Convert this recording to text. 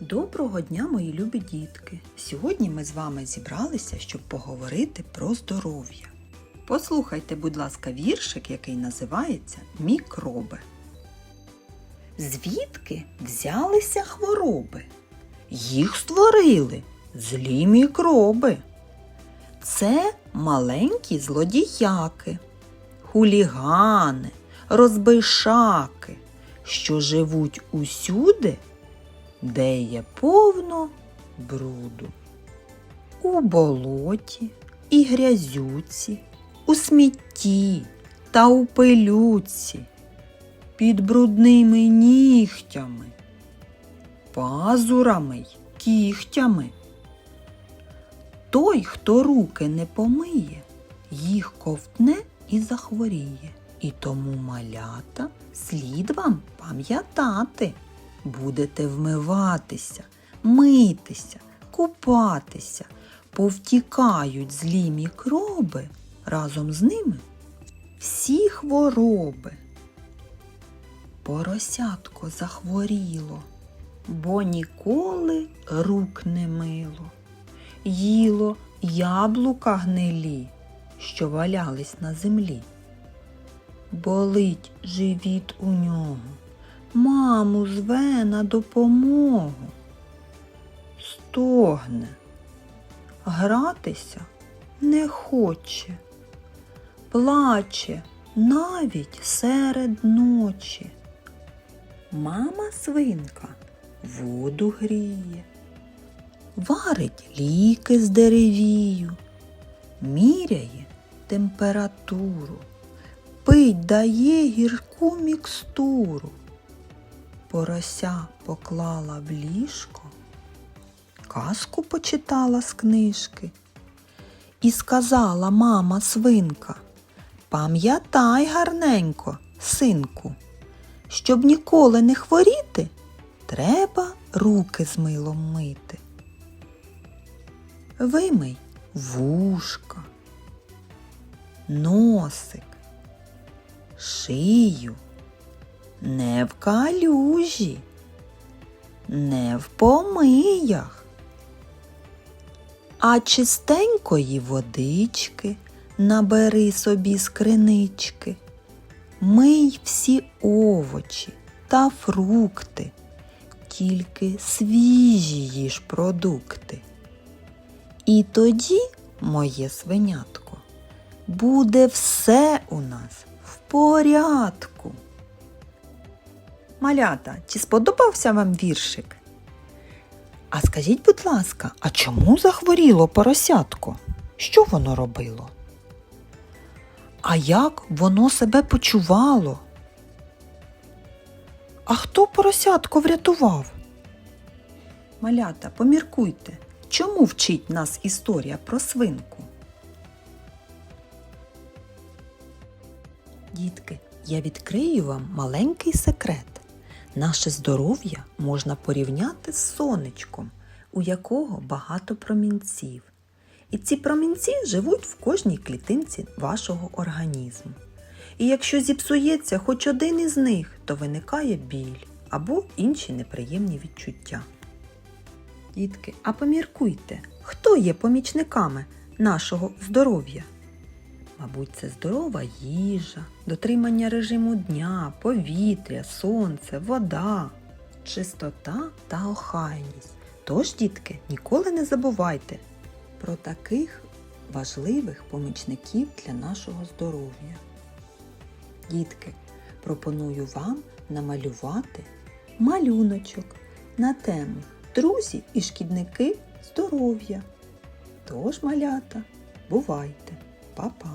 Доброго дня, мої любі дітки! Сьогодні ми з вами зібралися, щоб поговорити про здоров'я. Послухайте, будь ласка, віршик, який називається Мікроби. Звідки взялися хвороби? Їх створили злі мікроби. Це маленькі злодіяки, хулігани, розбишаки, що живуть усюди, де є повно бруду. У болоті і грязюці, у смітті та у пилюці, під брудними нігтями, пазурами й кігтями. Той, хто руки не помиє, їх ковтне і захворіє. І тому малята слід вам пам'ятати. Будете вмиватися, митися, купатися, повтікають злі мікроби, разом з ними всі хвороби. Поросятко захворіло, бо ніколи рук не мило їло яблука гнилі, що валялись на землі. Болить живіт у нього, маму зве на допомогу. Стогне, гратися не хоче, плаче навіть серед ночі. Мама свинка воду гріє варить ліки з деревію, міряє температуру, пить дає гірку мікстуру. Порося поклала в ліжко, казку почитала з книжки і сказала мама свинка, пам'ятай гарненько, синку, щоб ніколи не хворіти, треба руки з милом мити. Вимий вушка, носик, шию, не в калюжі, не в помиях, а чистенької водички набери собі з кринички, мий всі овочі та фрукти, тільки свіжі їж продукти. І тоді, моє свинятко, буде все у нас в порядку. Малята, чи сподобався вам віршик? А скажіть, будь ласка, а чому захворіло поросятко? Що воно робило? А як воно себе почувало? А хто поросятко врятував? Малята, поміркуйте. Чому вчить нас історія про свинку? Дітки, я відкрию вам маленький секрет. Наше здоров'я можна порівняти з сонечком, у якого багато промінців. І ці промінці живуть в кожній клітинці вашого організму. І якщо зіпсується хоч один із них, то виникає біль або інші неприємні відчуття. Дітки, а поміркуйте, хто є помічниками нашого здоров'я? Мабуть, це здорова їжа, дотримання режиму дня, повітря, сонце, вода, чистота та охайність. Тож, дітки, ніколи не забувайте про таких важливих помічників для нашого здоров'я. Дітки, пропоную вам намалювати малюночок на тему Друзі і шкідники здоров'я. Тож, малята, бувайте, Па-па!